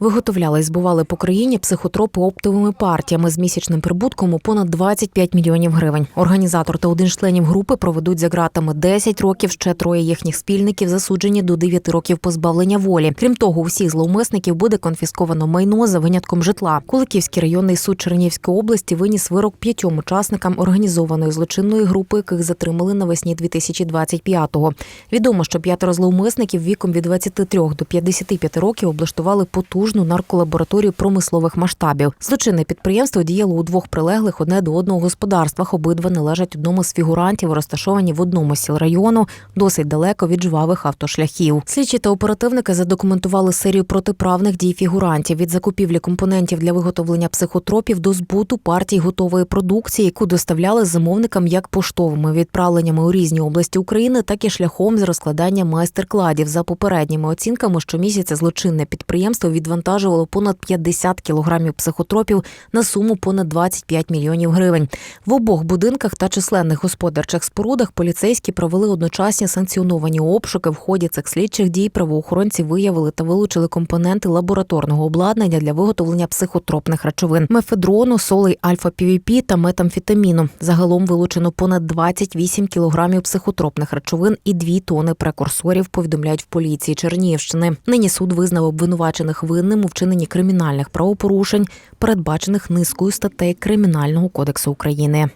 Виготовляли і збували по країні психотропи оптовими партіями з місячним прибутком у понад 25 мільйонів гривень. Організатор та один членів групи проведуть за ґратами 10 років. Ще троє їхніх спільників засуджені до 9 років позбавлення волі. Крім того, у всіх зловмисників буде конфісковано майно за винятком житла. Куликівський районний суд Чернігівської області виніс вирок п'ятьом учасникам організованої злочинної групи, яких затримали навесні 2025-го. Відомо, що п'ятеро зловмисників віком від 23 до 55 років облаштували потужну нарколабораторію промислових масштабів. Злочинне підприємство діяло у двох прилеглих одне до одного господарствах. Обидва належать одному з фігурантів, розташовані в одному сіл району, досить далеко від жвавих автошляхів. Слідчі та оперативники задокументували серію протиправних дій фігурантів від закупівлі компонентів для виготовлення психотропів до збуту партій готової продукції, яку доставляли замовникам як поштовими відправленнями у різні області України, так і шляхом з розкладання майстер-кладів. За попередніми оцінками, щомісяця злочинне підприємство відвантажувало понад 50 кілограмів психотропів на суму понад 25 мільйонів гривень. В обох будинках та численних господарчих спорудах поліцейські провели одночасні санкціоновані обшуки. В ході цих слідчих дій правоохоронці виявили та вилучили компоненти лабораторного обладнання для виготовлення психотропних речовин мефедрону, солей альфа-півіпі та метамфетаміну. Загалом вилучено понад 28 кілограмів психотропних речовин і 2 тони прекурсорів. Повідомляють в поліції Чернігівщини. Нині суд визнав обвинувачених винним у вчиненні кримінальних правопорушень, передбачених низкою статей Кримінального кодексу України.